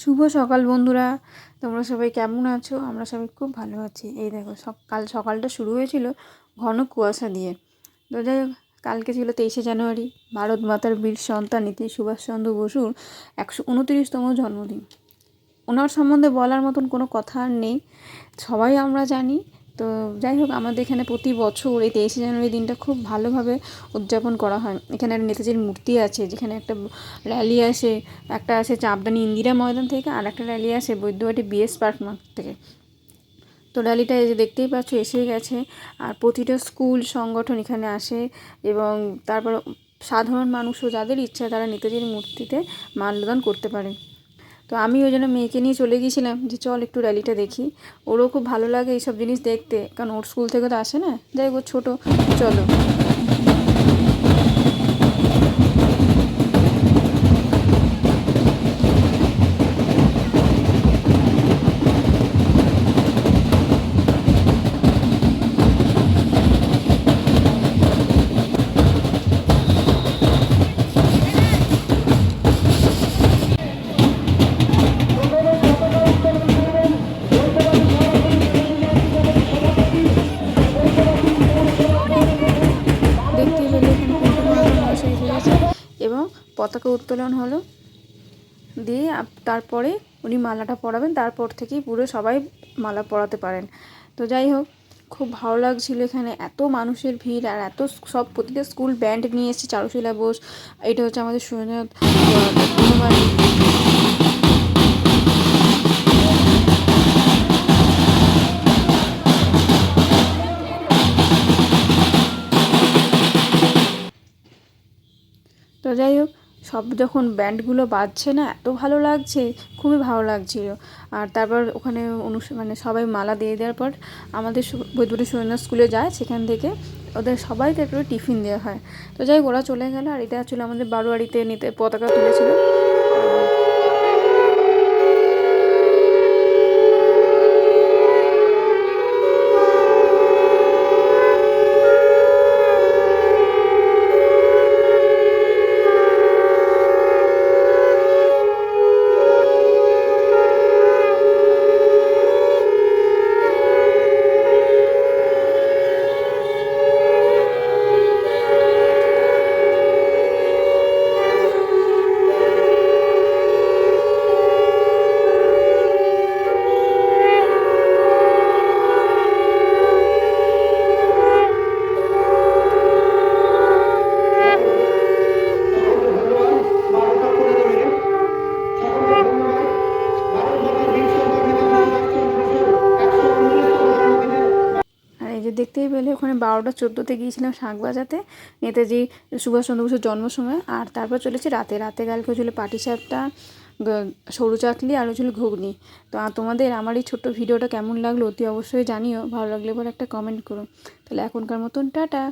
শুভ সকাল বন্ধুরা। তোমরা সবাই কেমন আছো? আমরা সবাই খুব ভালো আছি। এই দেখো সকাল সকালটা শুরু হয়েছিল ঘন কুয়াশা দিয়ে। তো যাই হোক, কালকে ছিল তেইশে জানুয়ারি। ভারত মাতার বীর সন্তান নীতি সুভাষচন্দ্র বসুর একশো উনত্রিশতম জন্মদিন। ওনার সম্বন্ধে বলার মতন কোনো কথা আর নেই। সবাই আমরা জানি তো যাই হোক, আমাদের এখানে প্রতি বছর এই তেইশে জানুয়ারি দিনটা খুব ভালোভাবে উদযাপন করা হয়। এখানে একটা নেতাজির মূর্তি আছে, যেখানে একটা র্যালি আসে। একটা আসে চাপদানি ইন্দিরা ময়দান থেকে, আর একটা র্যালি আসে বৈদ্যবাটি বিএস পার্ক মাঠ থেকে। তো র্যালিটা এই যে দেখতেই পাচ্ছ, এসে গেছে। আর প্রতিটা স্কুল, সংগঠন এখানে আসে এবং তারপর সাধারণ মানুষও, যাদের ইচ্ছা, তারা নেতাজির মূর্তিতে মাল্যদান করতে পারে। তো আমি ওই জন্য মেয়েকে নিয়ে চলে গিয়েছিলাম যে চল একটু র্যালিটা দেখি। ওরও খুব ভালো লাগে এইসব জিনিস দেখতে। কারণ ওর স্কুল থেকে তো আসে না? যাই হোক ছোটো। চলো। পতাকা উত্তোলন হলো। দিয়ে তারপরে উনি মালাটা পরাবেন, তারপর থেকেই পুরো সবাই মালা পরাতে পারেন। তো যাই হোক, খুব ভালো লাগছিল এখানে। এত মানুষের ভিড় আর এত সব প্রতিটা স্কুল ব্যান্ড নিয়ে এসেছে চারুশীলা বোস এটা হচ্ছে আমাদের সুরেন্দ্রনাথ তো যাই হোক সব যখন ব্যান্ডগুলো বাজছে না, এত ভালো লাগছে, খুবই ভালো লাগছিল। আর তারপর ওখানে অনুষ্ঠান মানে সবাই মালা দিয়ে দেওয়ার পর আমাদের বৈদ্যুতিক সৈন্য স্কুলে যায় সেখান থেকে। ওদের সবাইকে একটু টিফিন দেওয়া হয়। তো যাই ওরা চলে গেলো। আর এটা ছিল আমাদের বারোয়ারিতে নিতে পতাকা তুলেছিল। যে দেখতেই পেলে ওখানে বারোটা চোদ্দোতে গিয়েছিলাম শাঁখ বাজাতে নেতাজি সুভাষচন্দ্র বসুর জন্ম সময় আর তারপর চলেছে রাতে। রাতে কালকে ছিল পাটি সাপটা সরু চাকলি আর ছিল ঘুগনি। তো তোমাদের আমার এই ছোট্ট ভিডিওটা কেমন লাগল অতি অবশ্যই জানিও। ভালো লাগলে পরে একটা কমেন্ট করো। তাহলে এখনকার মতন টাটা।